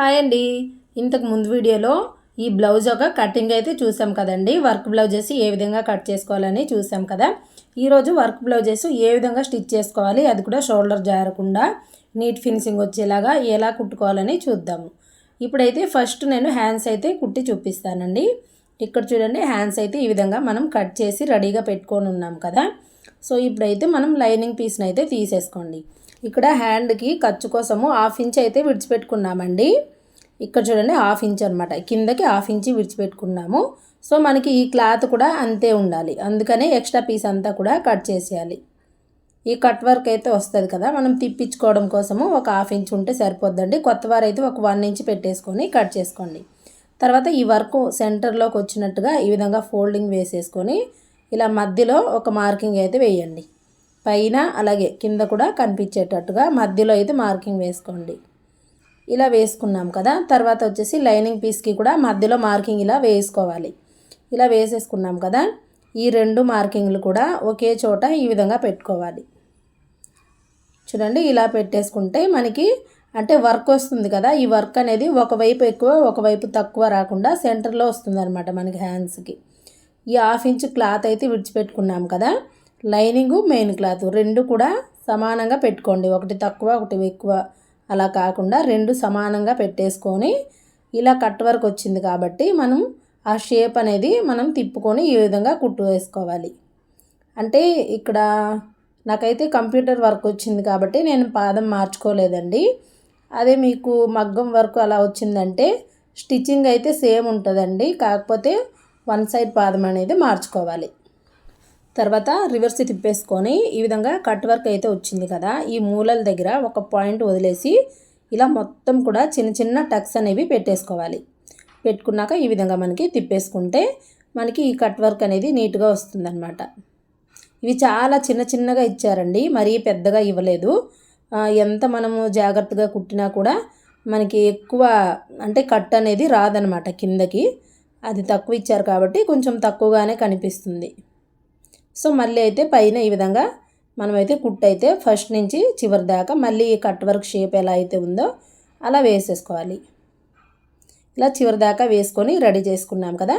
Hi అండి. ఇంతకు ముందు వీడియోలో ఈ బ్లౌజ్ ఒక కటింగ్ అయితే చూసాం కదండి. వర్క్ బ్లౌజెస్ ఏ విధంగా కట్ చేసుకోవాలని చూసాం కదా. ఈరోజు వర్క్ బ్లౌజెస్ ఏ విధంగా స్టిచ్ చేసుకోవాలి అది కూడా షోల్డర్ జారకుండా నీట్ ఫినిషింగ్ వచ్చేలాగా ఎలా కుట్టుకోవాలని చూద్దాము ఇప్పుడైతే ఫస్ట్ నేను హ్యాండ్స్ అయితే కుట్టి చూపిస్తానండి. ఇక్కడ చూడండి హ్యాండ్స్ అయితే ఈ విధంగా మనం కట్ చేసి రెడీగా పెట్టుకొని ఉన్నాం కదా. సో ఇప్పుడైతే మనం లైనింగ్ పీస్ని అయితే తీసేసుకోండి. ఇక్కడ హ్యాండ్కి ఖర్చు కోసము హాఫ్ ఇంచ్ అయితే విడిచిపెట్టుకున్నామండి. ఇక్కడ చూడండి హాఫ్ ఇంచ్ అనమాట కిందకి హాఫ్ ఇంచ్ విడిచిపెట్టుకున్నాము. సో మనకి ఈ క్లాత్ కూడా అంతే ఉండాలి. అందుకనే ఎక్స్ట్రా పీస్ అంతా కూడా కట్ చేసేయాలి. ఈ కట్ వర్క్ అయితే వస్తుంది కదా మనం తిప్పించుకోవడం కోసము ఒక హాఫ్ ఇంచ్ ఉంటే సరిపోద్దండి. కొత్త వారు అయితే ఒక వన్ ఇంచ్ పెట్టేసుకొని కట్ చేసుకోండి. తర్వాత ఈ వర్క్ సెంటర్లోకి వచ్చినట్టుగా ఈ విధంగా ఫోల్డింగ్ వేసేసుకొని ఇలా మధ్యలో ఒక మార్కింగ్ అయితే వేయండి. పైన అలాగే కింద కూడా కనిపించేటట్టుగా మధ్యలో అయితే మార్కింగ్ వేసుకోండి. ఇలా వేసుకున్నాం కదా తర్వాత వచ్చేసి లైనింగ్ పీస్కి కూడా మధ్యలో మార్కింగ్ ఇలా వేసుకోవాలి. ఇలా వేసేసుకున్నాం కదా ఈ రెండు మార్కింగ్లు కూడా ఒకే చోట ఈ విధంగా పెట్టుకోవాలి. చూడండి ఇలా పెట్టేసుకుంటే మనకి అంటే వర్క్ వస్తుంది కదా ఈ వర్క్ అనేది ఒకవైపు ఎక్కువ ఒకవైపు తక్కువ రాకుండా సెంటర్లో వస్తుంది అనమాట మనకి హ్యాండ్స్కి. ఈ హాఫ్ ఇంచ్ క్లాత్ అయితే విడిచిపెట్టుకున్నాం కదా లైనింగ్ మెయిన్ క్లాత్ రెండు కూడా సమానంగా పెట్టుకోండి. ఒకటి తక్కువ ఒకటి ఎక్కువ అలా కాకుండా రెండు సమానంగా పెట్టేసుకొని ఇలా కట్ వర్క్ వచ్చింది కాబట్టి మనం ఆ షేప్ అనేది మనం తిప్పుకొని ఈ విధంగా కుట్టు వేసుకోవాలి. అంటే ఇక్కడ నాకైతే కంప్యూటర్ వర్క్ వచ్చింది కాబట్టి నేను పాదం మార్చుకోలేదండి. అదే మీకు మగ్గం వర్క్ అలా వచ్చిందంటే స్టిచ్చింగ్ అయితే సేమ్ ఉంటుందండి. కాకపోతే వన్ సైడ్ పాదం అనేది మార్చుకోవాలి. తర్వాత రివర్స్ తిప్పేసుకొని ఈ విధంగా కట్ వర్క్ అయితే వచ్చింది కదా ఈ మూలల దగ్గర ఒక పాయింట్ వదిలేసి ఇలా మొత్తం కూడా చిన్న చిన్న టక్స్ అనేవి పెట్టేసుకోవాలి. పెట్టుకున్నాక ఈ విధంగా మనకి తిప్పేసుకుంటే మనకి ఈ కట్ వర్క్ అనేది నీట్గా వస్తుందన్నమాట. ఇవి చాలా చిన్న చిన్నగా ఇచ్చారండి మరీ పెద్దగా ఇవ్వలేదు. ఎంత మనము జాగ్రత్తగా కుట్టినా కూడా మనకి ఎక్కువ అంటే కట్ అనేది రాదనమాట కిందకి. అది తక్కువ ఇచ్చారు కాబట్టి కొంచెం తక్కువగానే కనిపిస్తుంది. సో మళ్ళీ అయితే పైన ఈ విధంగా మనమైతే కుట్ అయితే ఫస్ట్ నుంచి చివరి దాకా మళ్ళీ కట్ వర్క్ షేప్ ఎలా అయితే ఉందో అలా వేసేసుకోవాలి. ఇలా చివరి దాకా వేసుకొని రెడీ చేసుకున్నాం కదా.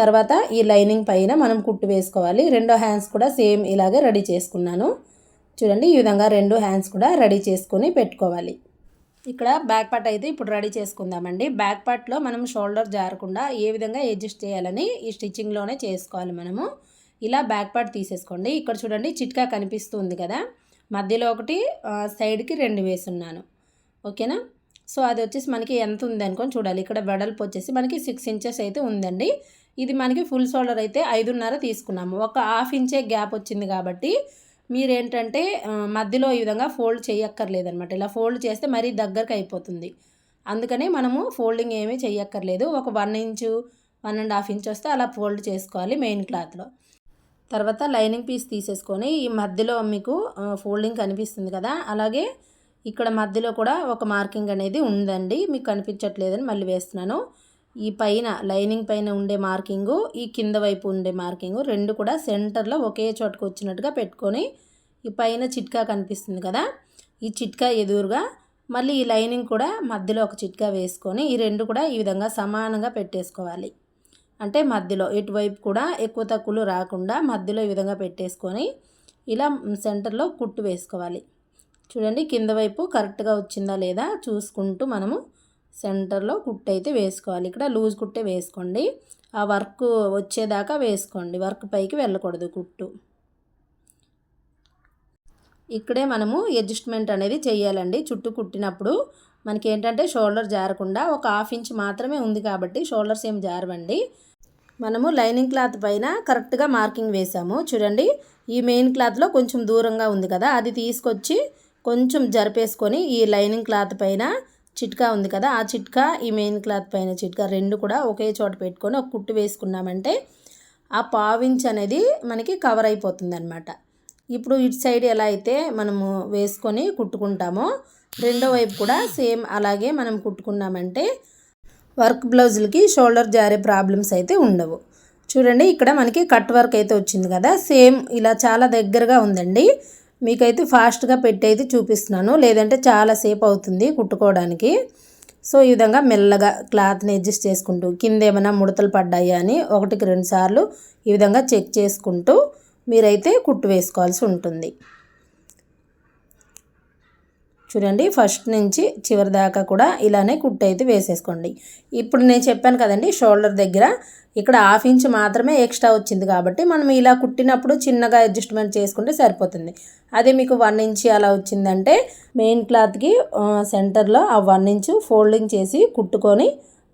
తర్వాత ఈ లైనింగ్ పైన మనం కుట్టు వేసుకోవాలి. రెండో హ్యాండ్స్ కూడా సేమ్ ఇలాగే రెడీ చేసుకున్నాను. చూడండి ఈ విధంగా రెండు హ్యాండ్స్ కూడా రెడీ చేసుకొని పెట్టుకోవాలి. ఇక్కడ బ్యాక్ పార్ట్ అయితే ఇప్పుడు రెడీ చేసుకుందామండి. బ్యాక్ పార్ట్లో మనం షోల్డర్ జారకుండా ఏ విధంగా అడ్జస్ట్ చేయాలని ఈ స్టిచ్చింగ్లోనే చేసుకోవాలి మనము. ఇలా బ్యాక్ పార్ట్ తీసేసుకోండి. ఇక్కడ చూడండి చిట్కా కనిపిస్తుంది కదా. మధ్యలో ఒకటి సైడ్కి రెండు వేసున్నాను. ఓకేనా? సో అది వచ్చేసి మనకి ఎంత ఉంది అనుకొని చూడాలి. ఇక్కడ వెడల్పు వచ్చేసి మనకి సిక్స్ ఇంచెస్ అయితే ఉందండి. ఇది మనకి ఫుల్ షోల్డర్ అయితే ఐదున్నర తీసుకున్నాము. ఒక హాఫ్ ఇంచే గ్యాప్ వచ్చింది కాబట్టి మీరేంటంటే మధ్యలో ఈ విధంగా ఫోల్డ్ చేయక్కర్లేదనమాట ఇలా ఫోల్డ్ చేస్తే మరీ దగ్గరకు అయిపోతుంది. అందుకనే మనము ఫోల్డింగ్ ఏమీ చేయక్కర్లేదు. ఒక one inch one and half inch వస్తే అలా ఫోల్డ్ చేసుకోవాలి మెయిన్ క్లాత్లో. తర్వాత లైనింగ్ పీస్ తీసేసుకొని ఈ మధ్యలో మీకు ఫోల్డింగ్ కనిపిస్తుంది కదా? అలాగే ఇక్కడ మధ్యలో కూడా ఒక మార్కింగ్ అనేది ఉందండి. మీకు కనిపించట్లేదని మళ్ళీ వేస్తున్నాను. ఈ పైన లైనింగ్ పైన ఉండే మార్కింగు ఈ కింద వైపు ఉండే మార్కింగు రెండు కూడా సెంటర్లో ఒకే చోటకు వచ్చినట్టుగా పెట్టుకొని ఈ పైన చిట్కా కనిపిస్తుంది కదా? ఈ చిట్కా ఎదురుగా మళ్ళీ ఈ లైనింగ్ కూడా మధ్యలో ఒక చిట్కా వేసుకొని ఈ రెండు కూడా ఈ విధంగా సమానంగా పెట్టేసుకోవాలి. అంటే మధ్యలో ఇటువైపు కూడా ఎక్కువ తక్కువలు రాకుండా మధ్యలో ఈ విధంగా పెట్టేసుకొని ఇలా సెంటర్లో కుట్టు వేసుకోవాలి. చూడండి కింద వైపు కరెక్ట్గా వచ్చిందా లేదా చూసుకుంటూ మనము సెంటర్లో కుట్టు అయితే వేసుకోవాలి. ఇక్కడ లూజ్ కుట్టే వేసుకోండి. ఆ వర్క్ వచ్చేదాకా వేసుకోండి. వర్క్ పైకి వెళ్ళకూడదు కుట్టు. ఇక్కడే మనము అడ్జస్ట్మెంట్ అనేది చేయాలండి. చుట్టూ కుట్టినప్పుడు మనకి ఏంటంటే షోల్డర్ జారకుండా ఒక హాఫ్ ఇంచ్ మాత్రమే ఉంది కాబట్టి షోల్డర్స్ ఏం జారవండి. మనము లైనింగ్ క్లాత్ పైన కరెక్ట్గా మార్కింగ్ వేసాము. చూడండి ఈ మెయిన్ క్లాత్లో కొంచెం దూరంగా ఉంది కదా అది తీసుకొచ్చి కొంచెం జరిపేసుకొని ఈ లైనింగ్ క్లాత్ పైన చిట్కా ఉంది కదా ఆ చిట్కా ఈ మెయిన్ క్లాత్ పైన చిట్కా రెండు కూడా ఒకే చోట పెట్టుకొని ఒక కుట్టు వేసుకున్నామంటే ఆ పావించ్ అనేది మనకి కవర్ అయిపోతుంది అనమాట ఇప్పుడు ఇటు సైడ్ ఎలా అయితే మనము వేసుకొని కుట్టుకుంటామో రెండో వైపు కూడా సేమ్ అలాగే మనం కుట్టుకున్నామంటే వర్క్ బ్లౌజులకి షోల్డర్ జారే ప్రాబ్లమ్స్ అయితే ఉండవు. చూడండి ఇక్కడ మనకి కట్ వర్క్ అయితే వచ్చింది కదా. సేమ్ ఇలా చాలా దగ్గరగా ఉందండి. మీకైతే ఫాస్ట్గా పెట్టి అయితే చూపిస్తున్నాను. లేదంటే చాలా సేపు అవుతుంది కుట్టుకోవడానికి. సో ఈ విధంగా మెల్లగా క్లాత్ని అడ్జస్ట్ చేసుకుంటూ కింద ఏమైనా ముడతలు పడ్డాయా అని ఒకటికి రెండు సార్లు ఈ విధంగా చెక్ చేసుకుంటూ మీరైతే కుట్టు వేసుకోవాల్సి ఉంటుంది. చూడండి ఫస్ట్ నుంచి చివరి దాకా కూడా ఇలానే కుట్టు అయితే వేసేసుకోండి. ఇప్పుడు నేను చెప్పాను కదండి షోల్డర్ దగ్గర ఇక్కడ హాఫ్ ఇంచ్ మాత్రమే ఎక్స్ట్రా వచ్చింది కాబట్టి మనం ఇలా కుట్టినప్పుడు చిన్నగా అడ్జస్ట్మెంట్ చేసుకుంటే సరిపోతుంది. అదే మీకు వన్ ఇంచ్ అలా వచ్చిందంటే మెయిన్ క్లాత్కి సెంటర్లో ఆ వన్ ఇంచు ఫోల్డింగ్ చేసి కుట్టుకొని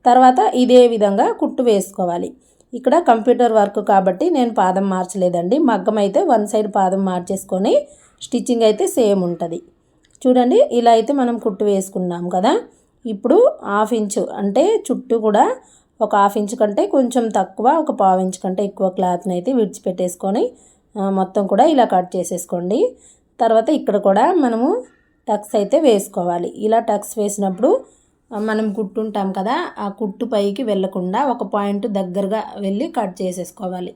తర్వాత ఇదే విధంగా కుట్టు వేసుకోవాలి. ఇక్కడ కంప్యూటర్ వర్క్ కాబట్టి నేను పాదం మార్చలేదండి. మగ్గం అయితే వన్ సైడ్ పాదం మార్చేసుకొని స్టిచ్చింగ్ అయితే సేమ్ ఉంటుంది. చూడండి ఇలా అయితే మనం కుట్టు వేసుకున్నాం కదా. ఇప్పుడు హాఫ్ ఇంచు అంటే చుట్టూ కూడా ఒక హాఫ్ ఇంచ్ కంటే కొంచెం తక్కువ ఒక పావు ఇంచ్ కంటే ఎక్కువ క్లాత్ని అయితే విడిచిపెట్టేసుకొని మొత్తం కూడా ఇలా కట్ చేసేసుకోండి. తర్వాత ఇక్కడ కూడా మనము టక్స్ అయితే వేసుకోవాలి. ఇలా టక్స్ వేసినప్పుడు మనం కుట్టుంటాం కదా ఆ కుట్టు పైకి వెళ్ళకుండా ఒక పాయింట్ దగ్గరగా వెళ్ళి కట్ చేసేసుకోవాలి.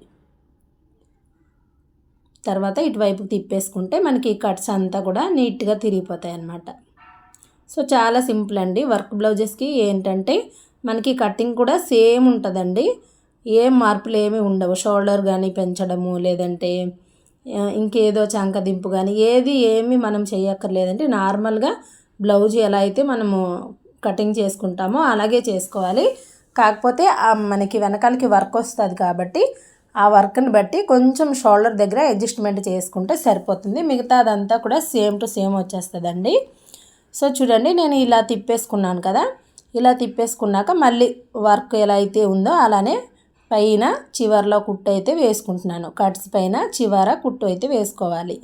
తర్వాత ఇటువైపు తిప్పేసుకుంటే మనకి కట్స్ అంతా కూడా నీట్గా తిరిగిపోతాయి అన్నమాట సో చాలా సింపుల్ అండి. వర్క్ బ్లౌజెస్కి ఏంటంటే మనకి కటింగ్ కూడా సేమ్ ఉంటుందండి. ఏం మార్పులు ఏమీ ఉండవు. షోల్డర్ కానీ పెంచడము లేదంటే ఇంకేదో చంకదింపు కానీ ఏది ఏమి మనం చేయక్కర్లేదండి నార్మల్గా బ్లౌజ్ ఎలా అయితే మనము కటింగ్ చేసుకుంటామో అలాగే చేసుకోవాలి. కాకపోతే మనకి వెనకాలకి వర్క్ వస్తుంది కాబట్టి ఆ వర్క్ని బట్టి కొంచెం షోల్డర్ దగ్గర అడ్జస్ట్మెంట్ చేసుకుంటే సరిపోతుంది. మిగతా అదంతా కూడా సేమ్ టు సేమ్ వచ్చేస్తుందండి. సో చూడండి నేను ఇలా తిప్పేసుకున్నాను కదా. ఇలా తిప్పేసుకున్నాక మళ్ళీ వర్క్ ఎలా అయితే ఉందో అలానే పైన చివరిలో కుట్టు అయితే వేసుకుంటున్నాను. కట్స్ పైన చివర కుట్టు అయితే వేసుకోవాలి.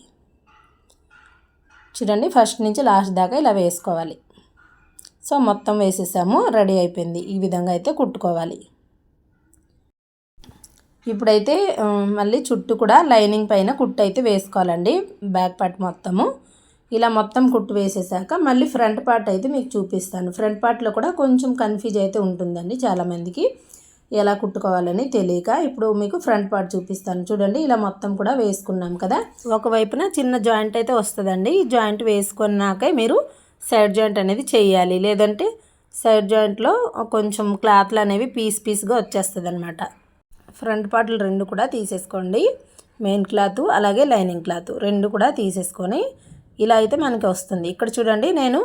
చూడండి ఫస్ట్ నుంచి లాస్ట్ దాకా ఇలా వేసుకోవాలి. సో మొత్తం వేసేసాము. రెడీ అయిపోయింది. ఈ విధంగా అయితే కుట్టుకోవాలి. ఇప్పుడైతే మళ్ళీ చుట్టూ కూడా లైనింగ్ పైన కుట్టు అయితే వేసుకోవాలండి బ్యాక్ పార్ట్ మొత్తము. ఇలా మొత్తం కుట్టు వేసేసాక మళ్ళీ ఫ్రంట్ పార్ట్ అయితే మీకు చూపిస్తాను. ఫ్రంట్ పార్ట్లో కూడా కొంచెం కన్ఫ్యూజ్ అయితే ఉంటుందండి చాలామందికి ఎలా కుట్టుకోవాలని తెలియక. ఇప్పుడు మీకు ఫ్రంట్ పార్ట్ చూపిస్తాను. చూడండి ఇలా మొత్తం కూడా వేసుకున్నాం కదా. ఒకవైపున చిన్న జాయింట్ అయితే వస్తుందండి. ఈ జాయింట్ వేసుకున్నాకే మీరు సైడ్ జాయింట్ అనేది చేయాలి. లేదంటే సైడ్ జాయింట్లో కొంచెం క్లాత్లు అనేవి పీస్ పీస్గా వచ్చేస్తుంది అనమాట ఫ్రంట్ పార్ట్లు రెండు కూడా తీసేసుకోండి. మెయిన్ క్లాత్ అలాగే లైనింగ్ క్లాత్ రెండు కూడా తీసేసుకొని ఇలా అయితే మనకి వస్తుంది. ఇక్కడ చూడండి నేను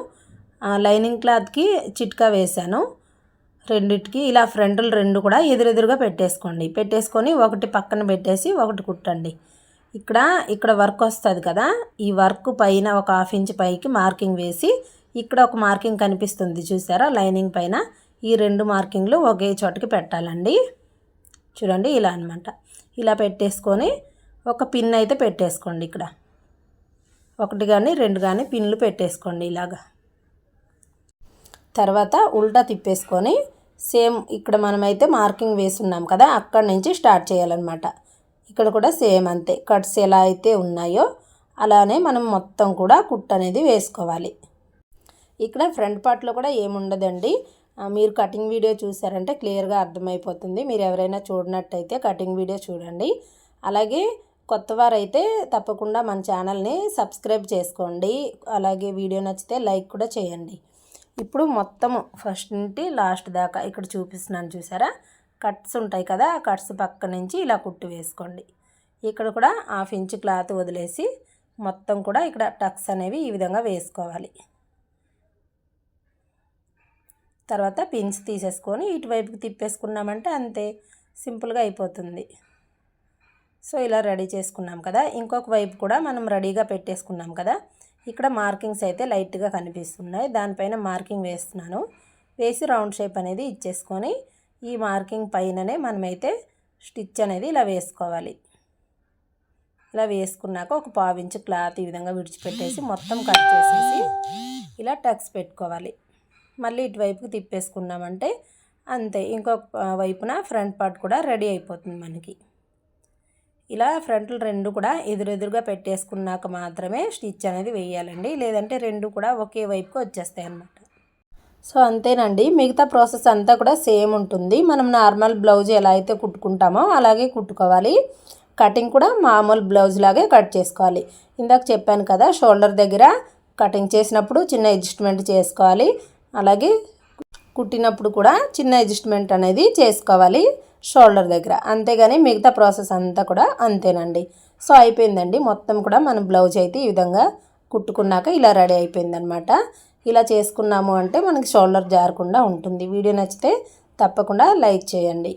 లైనింగ్ క్లాత్కి చిట్కా వేశాను. రెండిటికి ఇలా ఫ్రంట్లు రెండు కూడా ఎదురెదురుగా పెట్టేసుకోండి. పెట్టేసుకొని ఒకటి పక్కన పెట్టేసి ఒకటి కుట్టండి. ఇక్కడ ఇక్కడ వర్క్ వస్తుంది కదా ఈ వర్క్ పైన ఒక హాఫ్ ఇంచ్ పైకి మార్కింగ్ వేసి ఇక్కడ ఒక మార్కింగ్ కనిపిస్తుంది చూసారా? లైనింగ్ పైన ఈ రెండు మార్కింగ్లు ఒకే చోటకి పెట్టాలండి. చూడండి ఇలా అనమాట ఇలా పెట్టేసుకొని ఒక పిన్ అయితే పెట్టేసుకోండి ఇక్కడ. ఒకటి కానీ రెండు కానీ పిన్లు పెట్టేసుకోండి ఇలాగా. తర్వాత ఉల్టా తిప్పేసుకొని సేమ్ ఇక్కడ మనమైతే మార్కింగ్ వేసున్నాం కదా అక్కడి నుంచి స్టార్ట్ చేయాలన్నమాట. ఇక్కడ కూడా సేమ్ అంతే. కట్స్ ఎలా అయితే ఉన్నాయో అలానే మనం మొత్తం కూడా కుట్ అనేది వేసుకోవాలి. ఇక్కడ ఫ్రంట్ పార్ట్లో కూడా ఏముండదండి మీరు కటింగ్ వీడియో చూసారంటే క్లియర్గా అర్థమైపోతుంది. మీరు ఎవరైనా చూడనట్టయితే కటింగ్ వీడియో చూడండి. అలాగే కొత్త వారైతే తప్పకుండా మన ఛానల్ని సబ్స్క్రైబ్ చేసుకోండి. అలాగే వీడియో నచ్చితే లైక్ కూడా చేయండి. ఇప్పుడు మొత్తము ఫస్ట్ నుండి లాస్ట్ దాకా ఇక్కడ చూపిస్తున్నాను చూసారా? కట్స్ ఉంటాయి కదా ఆ కట్స్ పక్క నుంచి ఇలా కుట్టు వేసుకోండి. ఇక్కడ కూడా హాఫ్ ఇంచ్ క్లాత్ వదిలేసి మొత్తం కూడా ఇక్కడ టక్స్ అనేవి ఈ విధంగా వేసుకోవాలి. తర్వాత పిన్స్ తీసేసుకొని ఇటువైపుకి తిప్పేసుకున్నామంటే అంతే సింపుల్గా అయిపోతుంది. సో ఇలా రెడీ చేసుకున్నాం కదా. ఇంకొక వైపు కూడా మనం రెడీగా పెట్టేసుకున్నాం కదా. ఇక్కడ మార్కింగ్స్ అయితే లైట్గా కనిపిస్తున్నాయి. దానిపైన మార్కింగ్ వేస్తున్నాను. వేసి రౌండ్ షేప్ అనేది ఇచ్చేసుకొని ఈ మార్కింగ్ పైననే మనమైతే స్టిచ్ అనేది ఇలా వేసుకోవాలి. ఇలా వేసుకున్నాక ఒక పావించు క్లాత్ ఈ విధంగా విడిచిపెట్టేసి మొత్తం కట్ చేసేసి ఇలా టక్స్ పెట్టుకోవాలి. మళ్ళీ ఇటువైపుకి తిప్పేసుకున్నామంటే అంతే. ఇంకొక వైపున ఫ్రంట్ పార్ట్ కూడా రెడీ అయిపోతుంది మనకి. ఇలా ఫ్రంట్లు రెండు కూడా ఎదురెదురుగా పెట్టేసుకున్నాక మాత్రమే స్టిచ్ అనేది వేయాలండి. లేదంటే రెండు కూడా ఒకే వైపుకి వచ్చేస్తాయి అన్నమాట. సో అంతేనండి. మిగతా ప్రాసెస్ అంతా కూడా సేమ్ ఉంటుంది. మనం నార్మల్ బ్లౌజ్ ఎలా అయితే కుట్టుకుంటామో అలాగే కుట్టుకోవాలి. కటింగ్ కూడా మామూలు బ్లౌజ్ లాగే కట్ చేసుకోవాలి. ఇందాక చెప్పాను కదా షోల్డర్ దగ్గర కటింగ్ చేసినప్పుడు చిన్న అడ్జస్ట్మెంట్ చేసుకోవాలి. అలాగే కుట్టినప్పుడు కూడా చిన్న అడ్జస్ట్మెంట్ అనేది చేసుకోవాలి షోల్డర్ దగ్గర. అంతేగాని మిగతా ప్రాసెస్ అంతా కూడా అంతేనండి. సో అయిపోయిందండి. మొత్తం కూడా మనం బ్లౌజ్ అయితే ఈ విధంగా కుట్టుకున్నాక ఇలా రెడీ అయిపోయిందనమాట ఇలా చేసుకున్నాము అంటే మనకి షోల్డర్ జారకుండా ఉంటుంది. వీడియో నచ్చితే తప్పకుండా లైక్ చేయండి.